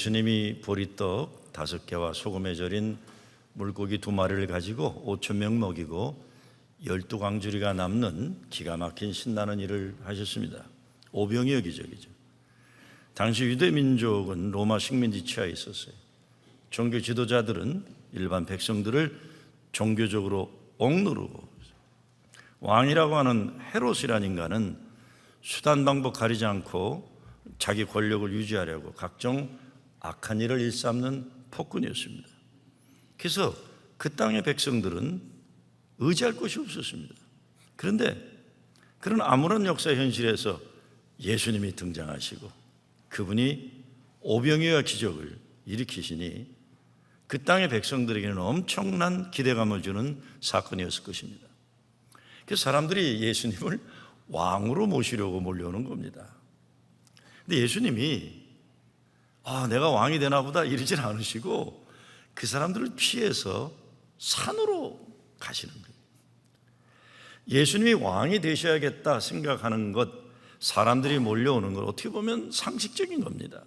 예수님이 보리떡 다섯 개와 소금에 절인 물고기 두 마리를 가지고 오천 명 먹이고 열두 광주리가 남는 기가 막힌 신나는 일을 하셨습니다. 오병이 여기저기죠. 당시 유대 민족은 로마 식민지 치하에 있었어요. 종교 지도자들은 일반 백성들을 종교적으로 억누르고 왕이라고 하는 헤롯이라는 인간은 수단 방법 가리지 않고 자기 권력을 유지하려고 각종 악한 일을 일삼는 폭군이었습니다. 그래서 그 땅의 백성들은 의지할 곳이 없었습니다. 그런데 그런 아무런 역사 현실에서 예수님이 등장하시고 그분이 오병이와 기적을 일으키시니 그 땅의 백성들에게는 엄청난 기대감을 주는 사건이었을 것입니다. 그래서 사람들이 예수님을 왕으로 모시려고 몰려오는 겁니다. 근데 예수님이 아, 내가 왕이 되나 보다 이러진 않으시고 그 사람들을 피해서 산으로 가시는 거예요. 예수님이 왕이 되셔야겠다 생각하는 것, 사람들이 몰려오는 것 어떻게 보면 상식적인 겁니다.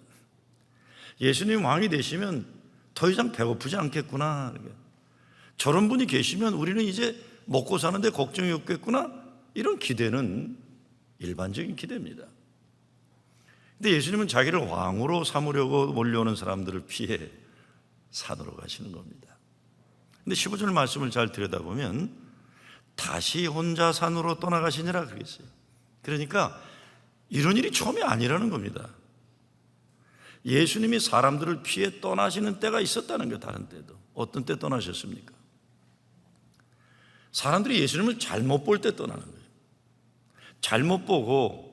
예수님 왕이 되시면 더 이상 배고프지 않겠구나. 저런 분이 계시면 우리는 이제 먹고 사는데 걱정이 없겠구나. 이런 기대는 일반적인 기대입니다. 근데 예수님은 자기를 왕으로 삼으려고 몰려오는 사람들을 피해 산으로 가시는 겁니다. 근데 15절 말씀을 잘 들여다보면 다시 혼자 산으로 떠나가시니라 그랬어요. 그러니까 이런 일이 처음이 아니라는 겁니다. 예수님이 사람들을 피해 떠나시는 때가 있었다는 게 다른 때도. 어떤 때 떠나셨습니까? 사람들이 예수님을 잘못 볼 때 떠나는 거예요. 잘못 보고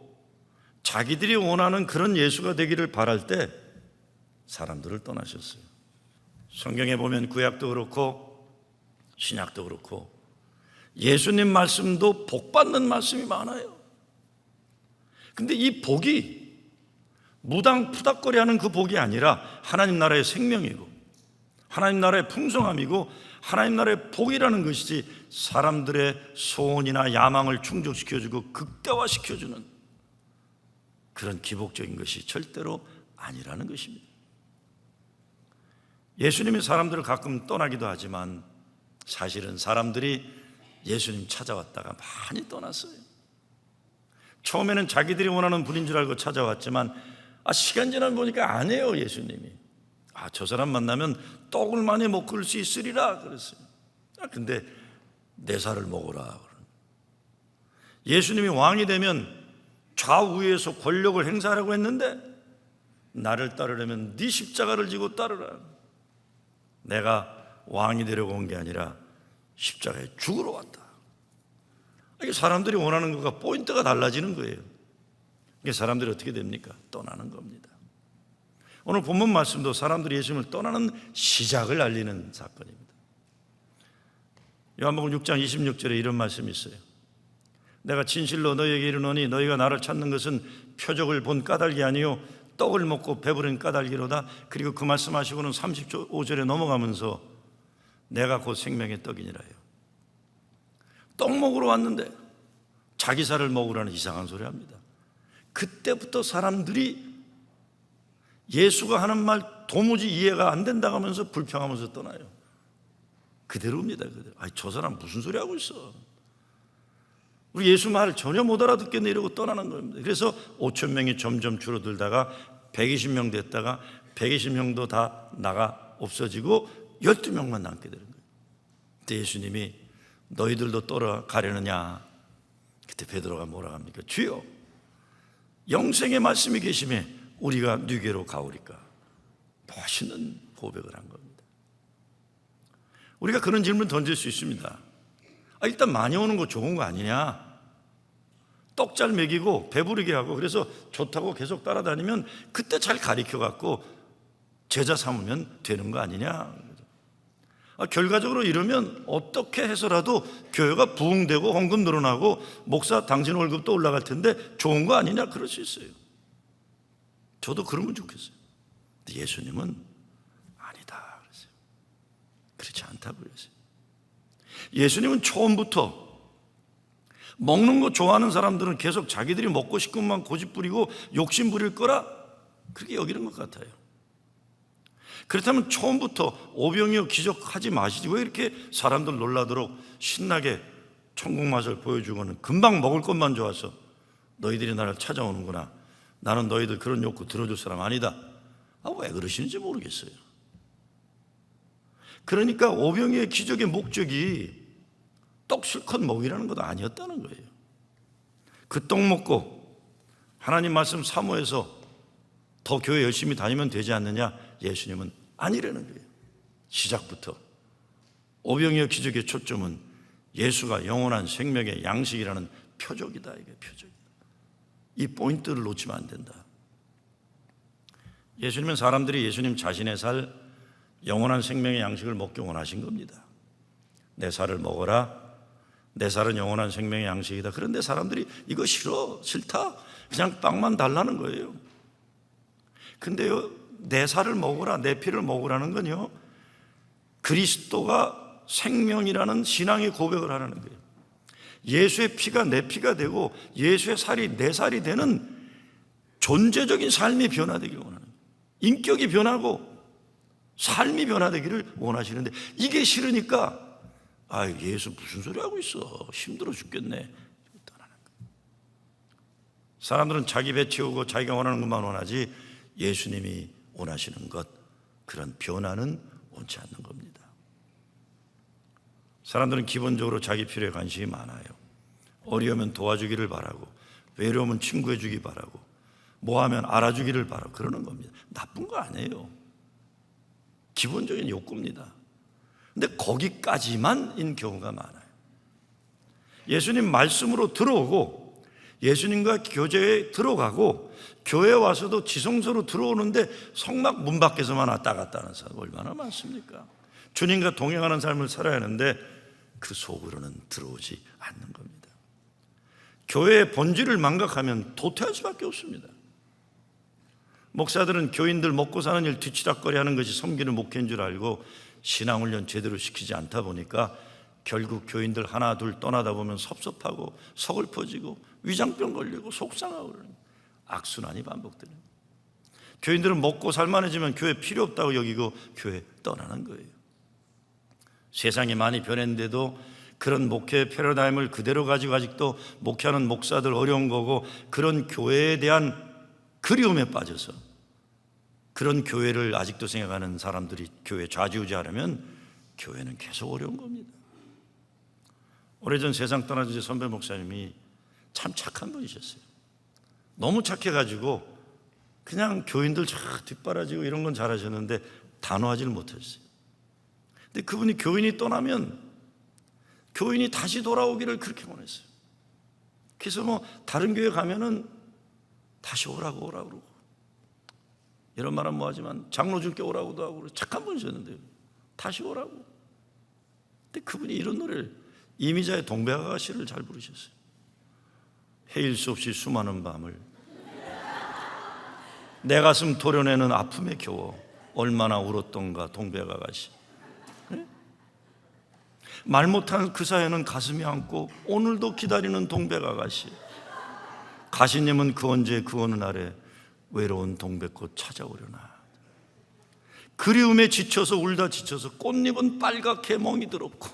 자기들이 원하는 그런 예수가 되기를 바랄 때 사람들을 떠나셨어요. 성경에 보면 구약도 그렇고 신약도 그렇고 예수님 말씀도 복 받는 말씀이 많아요. 근데 이 복이 무당 푸닥거리 하는 그 복이 아니라 하나님 나라의 생명이고 하나님 나라의 풍성함이고 하나님 나라의 복이라는 것이지 사람들의 소원이나 야망을 충족시켜주고 극대화시켜주는 그런 기복적인 것이 절대로 아니라는 것입니다. 예수님이 사람들을 가끔 떠나기도 하지만 사실은 사람들이 예수님 찾아왔다가 많이 떠났어요. 처음에는 자기들이 원하는 분인 줄 알고 찾아왔지만 아, 시간 지나 보니까 아니에요, 예수님이. 아, 저 사람 만나면 떡을 많이 먹을 수 있으리라 그랬어요. 아, 근데 내 살을 먹어라. 예수님이 왕이 되면 좌우에서 권력을 행사하려고 했는데 나를 따르려면 네 십자가를 지고 따르라. 내가 왕이 되려고 온 게 아니라 십자가에 죽으러 왔다. 이게 사람들이 원하는 것과 포인트가 달라지는 거예요. 이게 사람들이 어떻게 됩니까? 떠나는 겁니다. 오늘 본문 말씀도 사람들이 예수님을 떠나는 시작을 알리는 사건입니다. 요한복음 6장 26절에 이런 말씀이 있어요. 내가 진실로 너희에게 이르노니 너희가 나를 찾는 것은 표적을 본 까닭이 아니요 떡을 먹고 배부른 까닭이로다. 그리고 그 말씀하시고는 35절에 넘어가면서 내가 곧 생명의 떡이니라요. 떡 먹으러 왔는데 자기 살을 먹으라는 이상한 소리 합니다. 그때부터 사람들이 예수가 하는 말 도무지 이해가 안 된다고 하면서 불평하면서 떠나요. 그대로입니다. 그대로. 아니, 저 사람 무슨 소리 하고 있어? 우리 예수 말을 전혀 못 알아듣겠네 이러고 떠나는 겁니다. 그래서 5천 명이 점점 줄어들다가 120명 됐다가 120명도 다 나가 없어지고 12명만 남게 되는 거예요. 그때 예수님이 너희들도 떠나가려느냐? 그때 베드로가 뭐라 합니까? 주여 영생의 말씀이 계심에 우리가 뉴게로 가오리까? 멋있는 고백을 한 겁니다. 우리가 그런 질문 던질 수 있습니다. 아, 일단 많이 오는 거 좋은 거 아니냐? 떡 잘 먹이고 배부르게 하고 그래서 좋다고 계속 따라다니면 그때 잘 가리켜 갖고 제자 삼으면 되는 거 아니냐? 아, 결과적으로 이러면 어떻게 해서라도 교회가 부흥되고 헌금 늘어나고 목사 당신 월급도 올라갈 텐데 좋은 거 아니냐? 그럴 수 있어요. 저도 그러면 좋겠어요. 예수님은 아니다 그랬어요. 그렇지 않다고 그랬어요. 예수님은 처음부터 먹는 거 좋아하는 사람들은 계속 자기들이 먹고 싶은 것만 고집 부리고 욕심 부릴 거라 그렇게 여기는 것 같아요. 그렇다면 처음부터 오병이어 기적하지 마시지 왜 이렇게 사람들 놀라도록 신나게 천국 맛을 보여주고는 금방 먹을 것만 좋아서 너희들이 나를 찾아오는구나. 나는 너희들 그런 욕구 들어줄 사람 아니다. 아, 왜 그러시는지 모르겠어요. 그러니까 오병이의 기적의 목적이 떡 실컷 먹이라는 것도 아니었다는 거예요. 그떡 먹고 하나님 말씀 사모해서 더 교회 열심히 다니면 되지 않느냐? 예수님은 아니라는 거예요. 시작부터. 오병이어 기적의 초점은 예수가 영원한 생명의 양식이라는 표적이다. 이게 표적이다. 이 포인트를 놓치면 안 된다. 예수님은 사람들이 예수님 자신의 살 영원한 생명의 양식을 먹기 원하신 겁니다. 내 살을 먹어라. 내 살은 영원한 생명의 양식이다. 그런데 사람들이 이거 싫어, 싫다. 그냥 빵만 달라는 거예요. 근데요, 내 살을 먹으라, 내 피를 먹으라는 건요, 그리스도가 생명이라는 신앙의 고백을 하라는 거예요. 예수의 피가 내 피가 되고 예수의 살이 내 살이 되는 존재적인 삶이 변화되길 원하는 거예요. 인격이 변하고 삶이 변화되기를 원하시는데 이게 싫으니까 아 예수 무슨 소리 하고 있어 힘들어 죽겠네 떠나는. 사람들은 자기 배 채우고 자기가 원하는 것만 원하지 예수님이 원하시는 것 그런 변화는 원치 않는 겁니다. 사람들은 기본적으로 자기 필요에 관심이 많아요. 어려우면 도와주기를 바라고 외로우면 친구해 주기 바라고 뭐 하면 알아주기를 바라고 그러는 겁니다. 나쁜 거 아니에요. 기본적인 욕구입니다. 근데 거기까지만인 경우가 많아요. 예수님 말씀으로 들어오고 예수님과 교제에 들어가고 교회 와서도 지성소로 들어오는데 성막 문 밖에서만 왔다 갔다 하는 사람 얼마나 많습니까? 주님과 동행하는 삶을 살아야 하는데 그 속으로는 들어오지 않는 겁니다. 교회의 본질을 망각하면 도태할 수밖에 없습니다. 목사들은 교인들 먹고 사는 일 뒤치락거리 하는 것이 섬기는 목회인 줄 알고 신앙훈련 제대로 시키지 않다 보니까 결국 교인들 하나 둘 떠나다 보면 섭섭하고 서글퍼지고 위장병 걸리고 속상하고 그러는 악순환이 반복되는. 교인들은 먹고 살만해지면 교회 필요 없다고 여기고 교회 떠나는 거예요. 세상이 많이 변했는데도 그런 목회 패러다임을 그대로 가지고 아직도 목회하는 목사들 어려운 거고 그런 교회에 대한 그리움에 빠져서 그런 교회를 아직도 생각하는 사람들이 교회 좌지우지하려면 교회는 계속 어려운 겁니다. 오래전 세상 떠나신 선배 목사님이 참 착한 분이셨어요. 너무 착해가지고 그냥 교인들 쫙 뒷바라지고 이런 건 잘하셨는데 단호하지를 못했어요. 근데 그분이 교인이 떠나면 교인이 다시 돌아오기를 그렇게 원했어요. 그래서 뭐 다른 교회 가면은 다시 오라고 오라고 그러고 이런 말은 뭐하지만 장로 줄게 오라고도 하고 착한 분이셨는데 다시 오라고. 근데 그분이 이런 노래를 이미자의 동백아가씨를 잘 부르셨어요. 해일 수 없이 수많은 밤을 내 가슴 도려내는 아픔에 겨워 얼마나 울었던가 동백아가씨. 말 못한 그 사연은 가슴이 안고 오늘도 기다리는 동백아가씨. 가시님은 그 언제 그 어느 날에 외로운 동백꽃 찾아오려나. 그리움에 지쳐서 울다 지쳐서 꽃잎은 빨갛게 멍이 들었고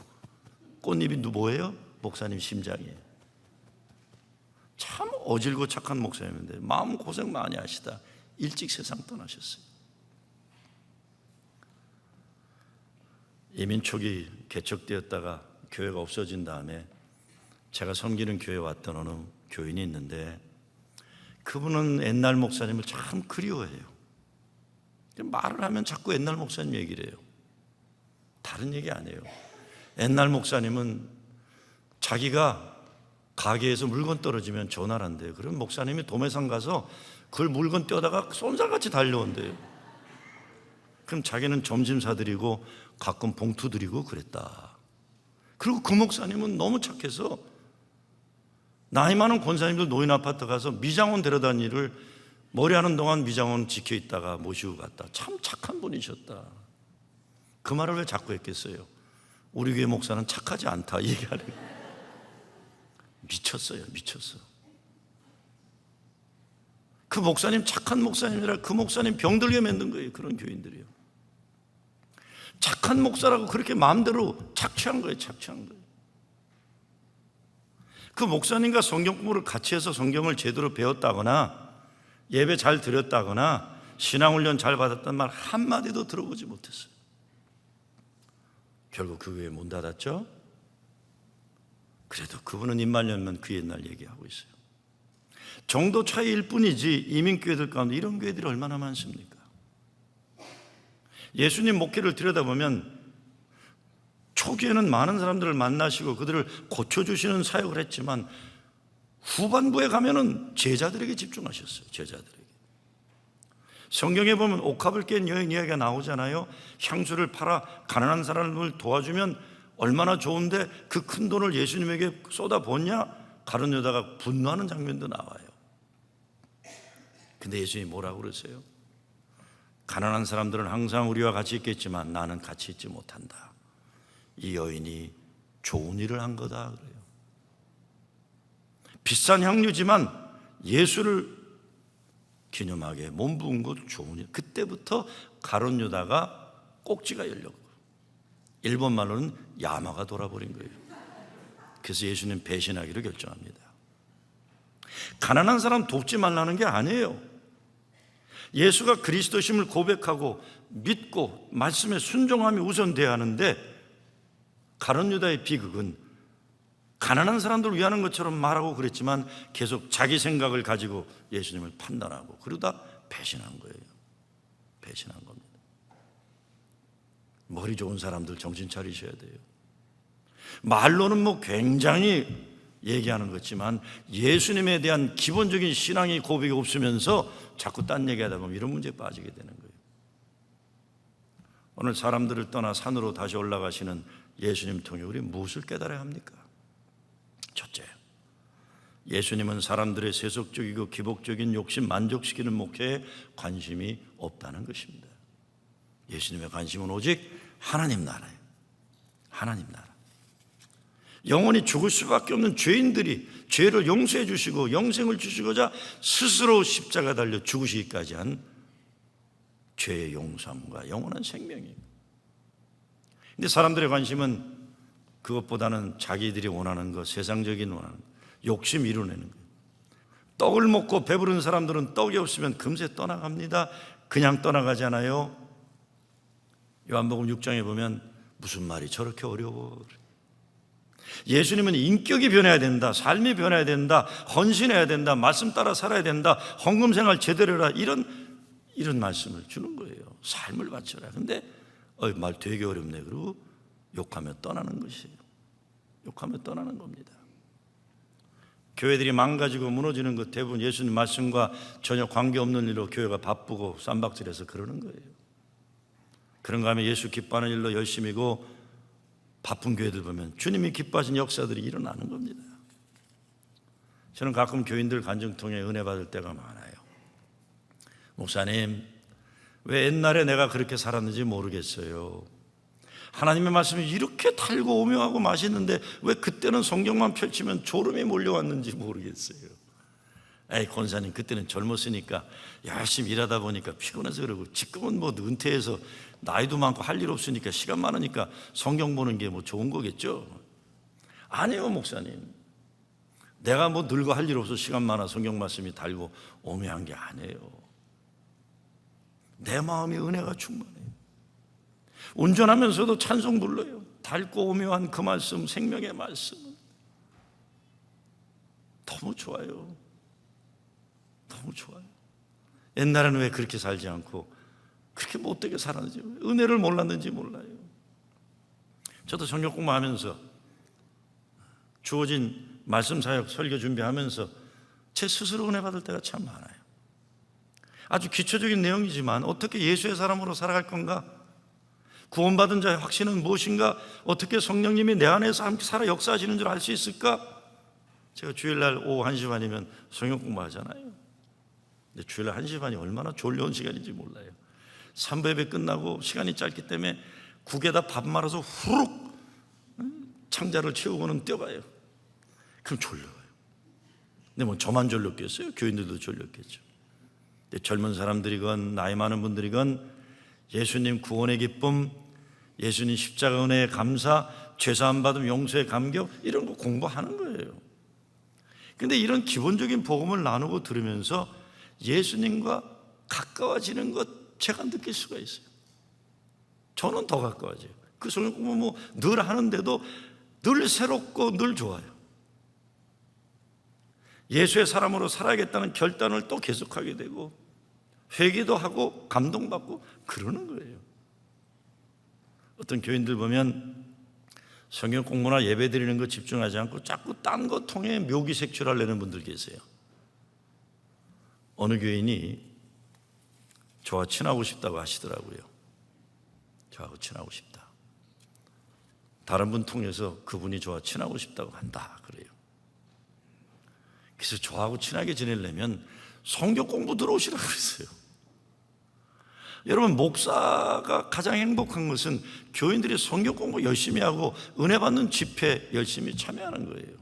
꽃잎이 누구예요? 목사님 심장이에요. 참 어질고 착한 목사님인데 마음 고생 많이 하시다 일찍 세상 떠나셨어요. 이민 초기 개척되었다가 교회가 없어진 다음에 제가 섬기는 교회 왔던 어느 교인이 있는데 그분은 옛날 목사님을 참 그리워해요. 말을 하면 자꾸 옛날 목사님 얘기를 해요. 다른 얘기 아니에요. 옛날 목사님은 자기가 가게에서 물건 떨어지면 전화를 한대요. 그럼 목사님이 도매상 가서 그걸 물건 떼다가 쏜살같이 달려온대요. 그럼 자기는 점심 사드리고 가끔 봉투 드리고 그랬다. 그리고 그 목사님은 너무 착해서 나이 많은 권사님들 노인 아파트 가서 미장원 데려다니 일을 머리 하는 동안 미장원 지켜 있다가 모시고 갔다. 참 착한 분이셨다. 그 말을 왜 자꾸 했겠어요? 우리 교회 목사는 착하지 않다 얘기하는 미쳤어요, 미쳤어. 그 목사님 착한 목사님이라 그 목사님 병들게 만든 거예요. 그런 교인들이요. 착한 목사라고 그렇게 마음대로 착취한 거예요, 착취한 거예요. 그 목사님과 성경 공부를 같이 해서 성경을 제대로 배웠다거나 예배 잘 드렸다거나 신앙훈련 잘 받았단 말 한마디도 들어보지 못했어요. 결국 그 교회 문 닫았죠. 그래도 그분은 입만 열면 그 옛날 얘기하고 있어요. 정도 차이일 뿐이지 이민교회들 가운데 이런 교회들이 얼마나 많습니까? 예수님 목회를 들여다보면 초기에는 많은 사람들을 만나시고 그들을 고쳐주시는 사역을 했지만 후반부에 가면은 제자들에게 집중하셨어요. 제자들에게. 성경에 보면 옥합을 깬 여인 이야기가 나오잖아요. 향수를 팔아 가난한 사람을 도와주면 얼마나 좋은데 그 큰 돈을 예수님에게 쏟아붓냐? 가론 여다가 분노하는 장면도 나와요. 근데 예수님이 뭐라고 그러세요? 가난한 사람들은 항상 우리와 같이 있겠지만 나는 같이 있지 못한다. 이 여인이 좋은 일을 한 거다 그래요. 비싼 향유지만 예수를 기념하게 몸 부은 것 좋은 일. 그때부터 가론 유다가 꼭지가 열렸고 일본 말로는 야마가 돌아버린 거예요. 그래서 예수님 배신하기로 결정합니다. 가난한 사람 돕지 말라는 게 아니에요. 예수가 그리스도심을 고백하고 믿고 말씀에 순종함이 우선 돼야 하는데 가론 유다의 비극은 가난한 사람들을 위하는 것처럼 말하고 그랬지만 계속 자기 생각을 가지고 예수님을 판단하고 그러다 배신한 거예요. 배신한 겁니다. 머리 좋은 사람들 정신 차리셔야 돼요. 말로는 뭐 굉장히 얘기하는 거지만 예수님에 대한 기본적인 신앙의 고백이 없으면서 자꾸 딴 얘기하다 보면 이런 문제에 빠지게 되는 거예요. 오늘 사람들을 떠나 산으로 다시 올라가시는 예수님 통해 우리 무엇을 깨달아야 합니까? 첫째, 예수님은 사람들의 세속적이고 기복적인 욕심 만족시키는 목회에 관심이 없다는 것입니다. 예수님의 관심은 오직 하나님 나라예요. 하나님 나라. 영원히 죽을 수밖에 없는 죄인들이 죄를 용서해 주시고 영생을 주시고자 스스로 십자가 달려 죽으시기까지 한 죄의 용서함과 영원한 생명이에요. 근데 사람들의 관심은 그것보다는 자기들이 원하는 것, 세상적인 원하는 것, 욕심 이루내는 것. 떡을 먹고 배부른 사람들은 떡이 없으면 금세 떠나갑니다. 그냥 떠나가잖아요. 요한복음 6장에 보면 무슨 말이 저렇게 어려워. 예수님은 인격이 변해야 된다. 삶이 변해야 된다. 헌신해야 된다. 말씀 따라 살아야 된다. 헌금 생활 제대로 해라. 이런 이런 말씀을 주는 거예요. 삶을 바쳐라. 근데 어, 말 되게 어렵네. 그리고 욕하며 떠나는 것이에요. 욕하며 떠나는 겁니다. 교회들이 망가지고 무너지는 것 대부분 예수님 말씀과 전혀 관계없는 일로 교회가 바쁘고 쌈박질해서 그러는 거예요. 그런가 하면 예수 기뻐하는 일로 열심이고 바쁜 교회들 보면 주님이 기뻐하신 역사들이 일어나는 겁니다. 저는 가끔 교인들 간증 통해 은혜 받을 때가 많아요. 목사님, 왜 옛날에 내가 그렇게 살았는지 모르겠어요. 하나님의 말씀이 이렇게 달고 오묘하고 맛있는데 왜 그때는 성경만 펼치면 졸음이 몰려왔는지 모르겠어요. 에이, 권사님, 그때는 젊었으니까 열심히 일하다 보니까 피곤해서 그러고 지금은 뭐 은퇴해서 나이도 많고 할 일 없으니까 시간 많으니까 성경 보는 게 뭐 좋은 거겠죠? 아니요, 목사님. 내가 뭐 늙어 할 일 없어 시간 많아 성경 말씀이 달고 오묘한 게 아니에요. 내 마음이 은혜가 충만해요. 운전하면서도 찬송 불러요. 달고 오묘한 그 말씀, 생명의 말씀. 너무 좋아요. 너무 좋아요. 옛날에는 왜 그렇게 살지 않고 그렇게 못되게 살았는지, 은혜를 몰랐는지 몰라요. 저도 성경 공부하면서 주어진 말씀 사역 설교 준비하면서 제 스스로 은혜 받을 때가 참 많아요. 아주 기초적인 내용이지만 어떻게 예수의 사람으로 살아갈 건가? 구원받은 자의 확신은 무엇인가? 어떻게 성령님이 내 안에서 함께 살아 역사하시는 줄 알 수 있을까? 제가 주일날 오후 1시 반이면 성경 공부하잖아요. 근데 주일날 1시 반이 얼마나 졸려온 시간인지 몰라요. 3부 예배 끝나고 시간이 짧기 때문에 국에다 밥 말아서 후룩 창자를 채우고는 뛰어가요. 그럼 졸려요. 근데 뭐 저만 졸렸겠어요? 교인들도 졸렸겠죠. 젊은 사람들이건 나이 많은 분들이건 예수님 구원의 기쁨, 예수님 십자가 은혜의 감사, 죄사함 받음 용서의 감격 이런 거 공부하는 거예요. 근데 이런 기본적인 복음을 나누고 들으면서 예수님과 가까워지는 것 제가 느낄 수가 있어요. 저는 더 가까워져요. 그 성경 공부 뭐 늘 하는데도 늘 새롭고 늘 좋아요. 예수의 사람으로 살아야겠다는 결단을 또 계속하게 되고 회개도 하고 감동받고 그러는 거예요. 어떤 교인들 보면 성경 공부나 예배 드리는 거 집중하지 않고 자꾸 딴 거 통해 묘기 색출을 내는 분들 계세요. 어느 교인이 저와 친하고 싶다고 하시더라고요. 저하고 친하고 싶다. 다른 분 통해서 그분이 저와 친하고 싶다고 한다. 그래요. 그래서 저하고 친하게 지내려면 성경 공부 들어오시라고 그랬어요. 여러분, 목사가 가장 행복한 것은 교인들이 성경 공부 열심히 하고 은혜 받는 집회 열심히 참여하는 거예요.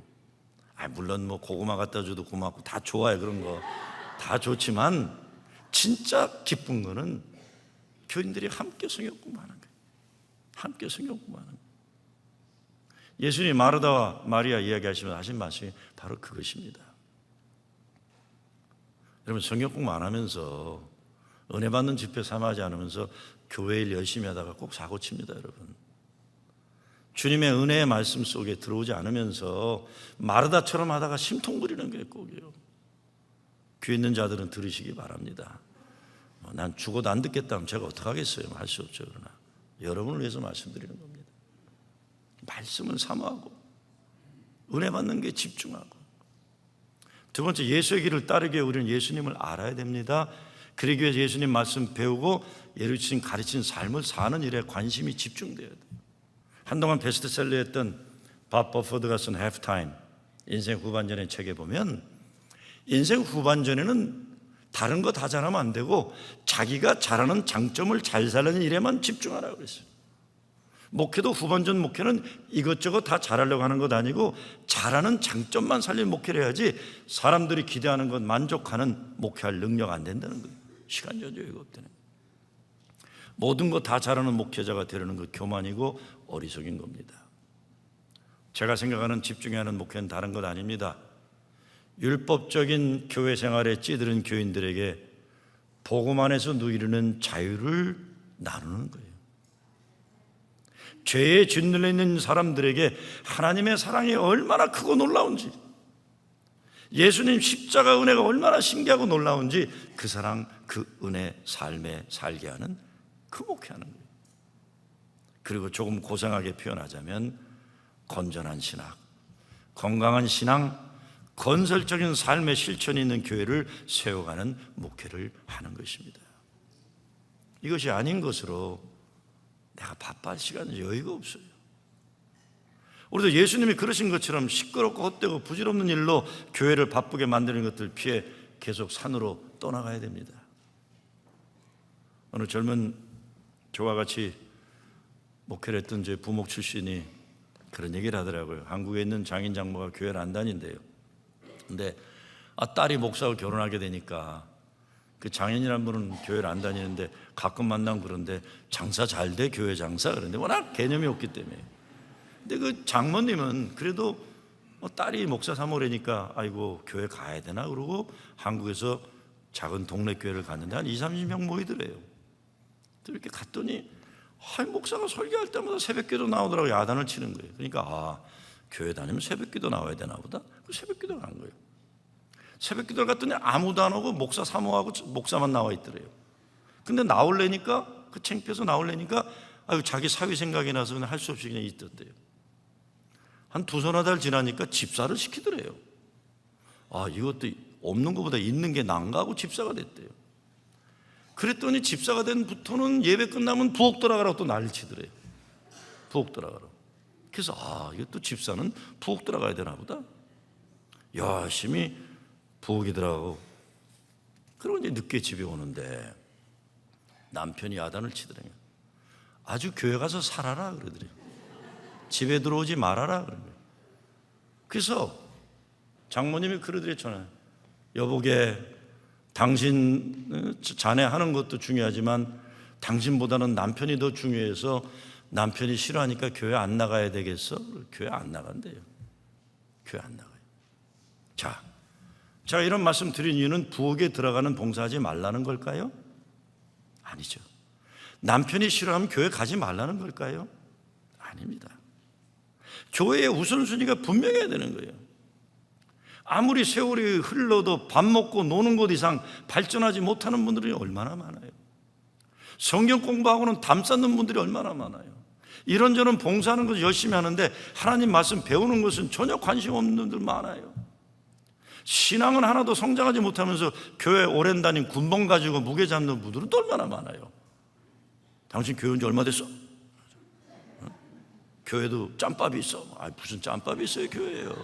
아, 물론 뭐 고구마 갖다 줘도 고맙고 다 좋아요. 그런 거. 다 좋지만 진짜 기쁜 거는 교인들이 함께 성경 공부하는 거예요. 함께 성경 공부하는 거예요. 예수님 마르다와 마리아 이야기하시면서 하신 말씀이 바로 그것입니다. 여러분 성경 공부 안 하면서 은혜 받는 집회 삼아하지 않으면서 교회 일 열심히 하다가 꼭 사고 칩니다, 여러분. 주님의 은혜의 말씀 속에 들어오지 않으면서 마르다처럼 하다가 심통 부리는 게 꼭이에요. 귀 있는 자들은 들으시기 바랍니다. 어, 난 죽어도 안 듣겠다면 제가 어떡하겠어요? 할 수 없죠, 그러나. 여러분을 위해서 말씀드리는 겁니다. 말씀은 사모하고, 은혜 받는 게 집중하고. 두 번째, 예수의 길을 따르기 위해 우리는 예수님을 알아야 됩니다. 그러기 위해 예수님 말씀 배우고 예루신 가르친 삶을 사는 일에 관심이 집중돼야 돼요. 한동안 베스트셀러였던 밥 버퍼드가 쓴 해프타임 인생 후반전의 책에 보면 인생 후반전에는 다른 거 다 잘하면 안 되고 자기가 잘하는 장점을 잘 살리는 일에만 집중하라고 그랬어요. 목회도 후반전 목회는 이것저것 다 잘하려고 하는 것 아니고 잘하는 장점만 살린 목회를 해야지 사람들이 기대하는 것 만족하는 목회할 능력 안 된다는 거예요. 시간 여유가 없다는. 모든 거 다 잘하는 목회자가 되려는 것 교만이고 어리석인 겁니다. 제가 생각하는 집중해야 하는 목회는 다른 것 아닙니다. 율법적인 교회 생활에 찌들은 교인들에게 복음 안에서 누리는 자유를 나누는 거예요. 죄에 짓눌려 있는 사람들에게 하나님의 사랑이 얼마나 크고 놀라운지, 예수님 십자가 은혜가 얼마나 신기하고 놀라운지 그 사랑, 그 은혜 삶에 살게 하는 그 목회하는 거예요. 그리고 조금 고상하게 표현하자면 건전한 신학, 건강한 신앙, 건설적인 삶의 실천이 있는 교회를 세워가는 목회를 하는 것입니다. 이것이 아닌 것으로 내가 바빠할 시간은 여유가 없어요. 우리도 예수님이 그러신 것처럼 시끄럽고 헛되고 부질없는 일로 교회를 바쁘게 만드는 것들 피해 계속 산으로 떠나가야 됩니다. 어느 젊은 저와 같이 목회를 했던 제 부목 출신이 그런 얘기를 하더라고요. 한국에 있는 장인 장모가 교회를 안 다닌대요. 근데 아, 딸이 목사하고 결혼하게 되니까 그 장인이란 분은 교회를 안 다니는데 가끔 만나면 그런데 장사 잘 돼 교회 장사 그런데 워낙 개념이 없기 때문에 근데 그 장모님은 그래도 뭐 딸이 목사 사모래니까 아이고 교회 가야 되나 그러고 한국에서 작은 동네 교회를 갔는데 한 2, 30명 모이더래요. 또 이렇게 갔더니 아, 목사가 설교할 때마다 새벽기도 나오더라고 야단을 치는 거예요. 그러니까 아 교회 다니면 새벽기도 나와야 되나 보다. 그 새벽기도 간 거예요. 새벽 기도를 갔더니 아무도 안 오고 목사 사모하고 목사만 나와 있더래요. 근데 나올래니까 그 창피해서 나올래니까 아유 자기 사위 생각이 나서 그냥 할 수 없이 그냥 있던데요. 한 두 서너 달 지나니까 집사를 시키더래요. 아 이것도 없는 것보다 있는 게 난가 하고 집사가 됐대요. 그랬더니 집사가 된 부터는 예배 끝나면 부엌 들어가라고 또 난리 치더래요. 부엌 들어가라고. 그래서 아 이것도 집사는 부엌 들어가야 되나 보다. 열심히 부엌에 들어가고 그러고 이제 늦게 집에 오는데 남편이 야단을 치더래요. 아주 교회 가서 살아라 그러더래요. 집에 들어오지 말아라 그러요 그래서 장모님이 그러더랬잖아요. 여보게 당신 자네 하는 것도 중요하지만 당신보다는 남편이 더 중요해서 남편이 싫어하니까 교회 안 나가야 되겠어? 교회 안 나간대요. 교회 안 나가요. 자, 제가 이런 말씀 드린 이유는 부엌에 들어가는 봉사하지 말라는 걸까요? 아니죠. 남편이 싫어하면 교회 가지 말라는 걸까요? 아닙니다. 교회의 우선순위가 분명해야 되는 거예요. 아무리 세월이 흘러도 밥 먹고 노는 것 이상 발전하지 못하는 분들이 얼마나 많아요. 성경 공부하고는 담 쌓는 분들이 얼마나 많아요. 이런저런 봉사하는 것을 열심히 하는데 하나님 말씀 배우는 것은 전혀 관심 없는 분들 많아요. 신앙은 하나도 성장하지 못하면서 교회 오랜 다닌 군번 가지고 무게 잡는 분들은 또 얼마나 많아요. 당신 교회 온 지 얼마 됐어? 어? 교회도 짬밥이 있어. 아 무슨 짬밥이 있어요 교회에요.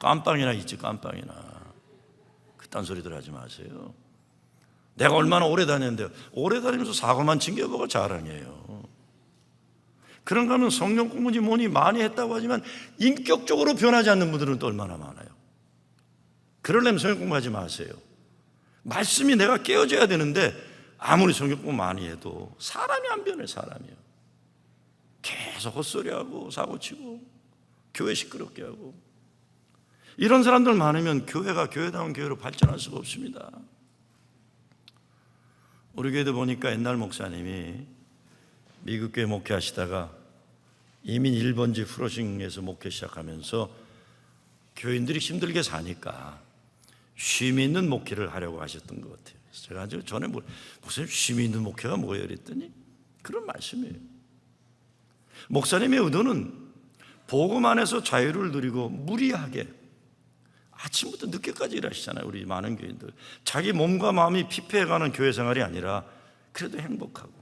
깜빵이나 있지 깜빵이나. 그딴 소리들 하지 마세요. 내가 얼마나 오래 다녔는데요. 오래 다니면서 사고만 챙겨보고 자랑해요. 그런가 하면 성령 공부지 뭐니 많이 했다고 하지만 인격적으로 변하지 않는 분들은 또 얼마나 많아요. 그러려면 성경 공부하지 마세요. 말씀이 내가 깨어져야 되는데 아무리 성경 공부 많이 해도 사람이 안 변해 사람이요. 계속 헛소리하고 사고치고 교회 시끄럽게 하고 이런 사람들 많으면 교회가 교회다운 교회로 발전할 수가 없습니다. 우리 교회도 보니까 옛날 목사님이 미국 교회 목회하시다가 이민 1번지 프로싱에서 목회 시작하면서 교인들이 힘들게 사니까 쉼 있는 목회를 하려고 하셨던 것 같아요. 제가 아주 전에 뭐, 무슨 쉼 있는 목회가 뭐예요? 그랬더니 그런 말씀이에요. 목사님의 의도는 복음 안에서 자유를 누리고 무리하게 아침부터 늦게까지 일하시잖아요. 우리 많은 교인들. 자기 몸과 마음이 피폐해가는 교회 생활이 아니라 그래도 행복하고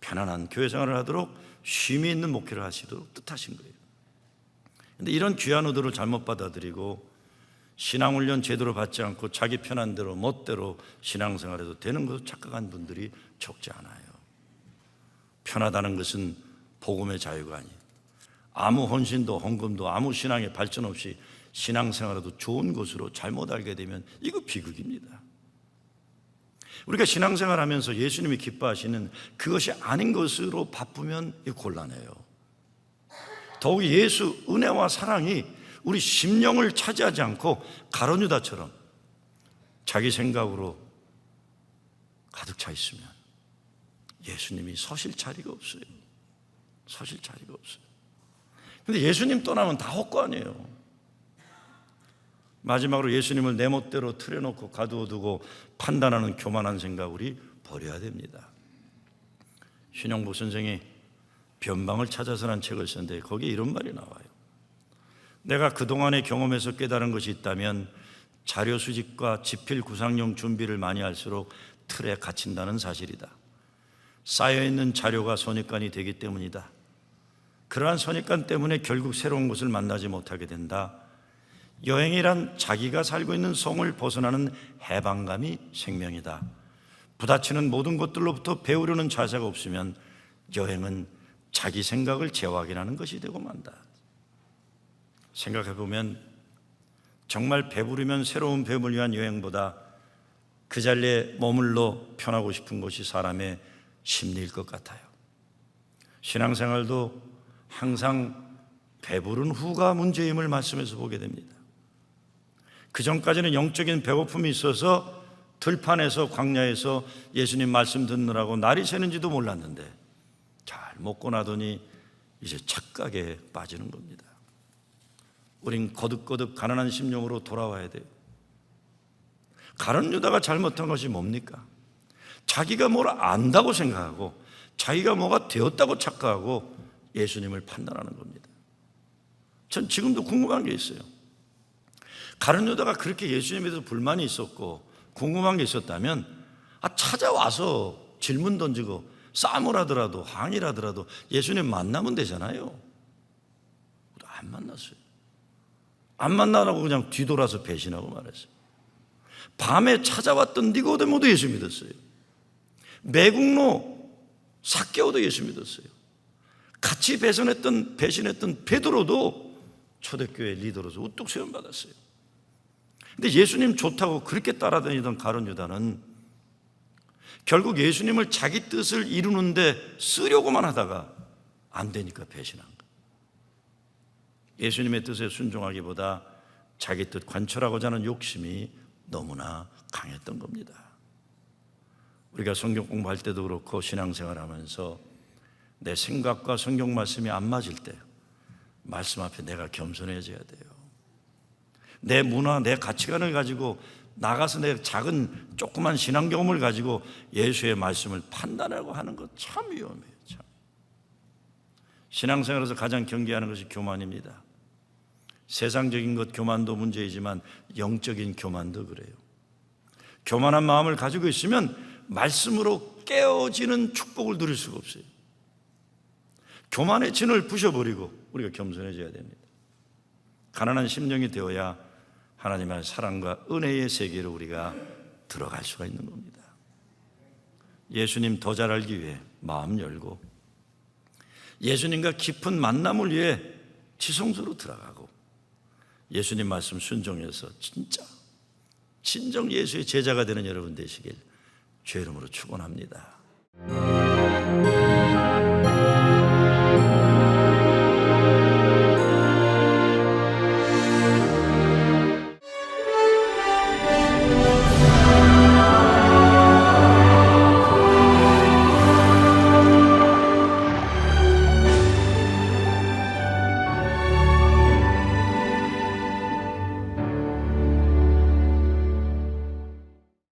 편안한 교회 생활을 하도록 쉼이 있는 목회를 하시도록 뜻하신 거예요. 근데 이런 귀한 의도를 잘못 받아들이고 신앙훈련 제대로 받지 않고 자기 편한 대로 멋대로 신앙생활해도 되는 것을 착각한 분들이 적지 않아요. 편하다는 것은 복음의 자유가 아니에요. 아무 헌신도 헌금도 아무 신앙의 발전 없이 신앙생활에도 좋은 것으로 잘못 알게 되면 이거 비극입니다. 우리가 신앙생활 하면서 예수님이 기뻐하시는 그것이 아닌 것으로 바쁘면 곤란해요. 더욱 예수 은혜와 사랑이 우리 심령을 차지하지 않고 가론유다처럼 자기 생각으로 가득 차 있으면 예수님이 서실 자리가 없어요. 서실 자리가 없어요. 근데 예수님 떠나면 다 헛관이에요. 마지막으로 예수님을 내 멋대로 틀어놓고 가두어 두고 판단하는 교만한 생각 우리 버려야 됩니다. 신영복 선생이 변방을 찾아서란 책을 썼는데 거기에 이런 말이 나와요. 내가 그동안의 경험에서 깨달은 것이 있다면 자료 수집과 지필 구상용 준비를 많이 할수록 틀에 갇힌다는 사실이다. 쌓여있는 자료가 선입관이 되기 때문이다. 그러한 선입관 때문에 결국 새로운 것을 만나지 못하게 된다. 여행이란 자기가 살고 있는 성을 벗어나는 해방감이 생명이다. 부딪히는 모든 것들로부터 배우려는 자세가 없으면 여행은 자기 생각을 재확인하는 것이 되고 만다. 생각해 보면 정말 배부르면 새로운 배움을 위한 여행보다 그 자리에 머물러 편하고 싶은 것이 사람의 심리일 것 같아요. 신앙생활도 항상 배부른 후가 문제임을 말씀에서 보게 됩니다. 그 전까지는 영적인 배고픔이 있어서 들판에서 광야에서 예수님 말씀 듣느라고 날이 새는지도 몰랐는데 잘 먹고 나더니 이제 착각에 빠지는 겁니다. 우린 거듭거듭 가난한 심령으로 돌아와야 돼요. 가론 유다가 잘못한 것이 뭡니까? 자기가 뭘 안다고 생각하고 자기가 뭐가 되었다고 착각하고 예수님을 판단하는 겁니다. 전 지금도 궁금한 게 있어요. 가론 유다가 그렇게 예수님에 대해서 불만이 있었고 궁금한 게 있었다면 아, 찾아와서 질문 던지고 싸움을 하더라도 항의를 하더라도 예수님 만나면 되잖아요. 안 만났어요. 안 만나라고 그냥 뒤돌아서 배신하고 말했어요. 밤에 찾아왔던 니고데모도 예수 믿었어요. 매국노 사개오도 예수 믿었어요. 같이 배신했던 배신했던 베드로도 초대교회 리더로서 우뚝 세움 받았어요. 근데 예수님 좋다고 그렇게 따라다니던 가론 유다는 결국 예수님을 자기 뜻을 이루는데 쓰려고만 하다가 안 되니까 배신한 거예요. 예수님의 뜻에 순종하기보다 자기 뜻 관철하고자 하는 욕심이 너무나 강했던 겁니다. 우리가 성경 공부할 때도 그렇고 신앙생활 하면서 내 생각과 성경 말씀이 안 맞을 때 말씀 앞에 내가 겸손해져야 돼요. 내 문화, 내 가치관을 가지고 나가서 내 작은 조그만 신앙 경험을 가지고 예수의 말씀을 판단하고 하는 것 참 위험해요. 참. 신앙생활에서 가장 경계하는 것이 교만입니다. 세상적인 것 교만도 문제이지만 영적인 교만도 그래요. 교만한 마음을 가지고 있으면 말씀으로 깨어지는 축복을 누릴 수가 없어요. 교만의 진을 부셔버리고 우리가 겸손해져야 됩니다. 가난한 심령이 되어야 하나님의 사랑과 은혜의 세계로 우리가 들어갈 수가 있는 겁니다. 예수님 더 잘 알기 위해 마음 열고 예수님과 깊은 만남을 위해 지성소로 들어가고 예수님 말씀 순종해서 진짜 진정 예수의 제자가 되는 여러분 되시길 주의 이름으로 축원합니다.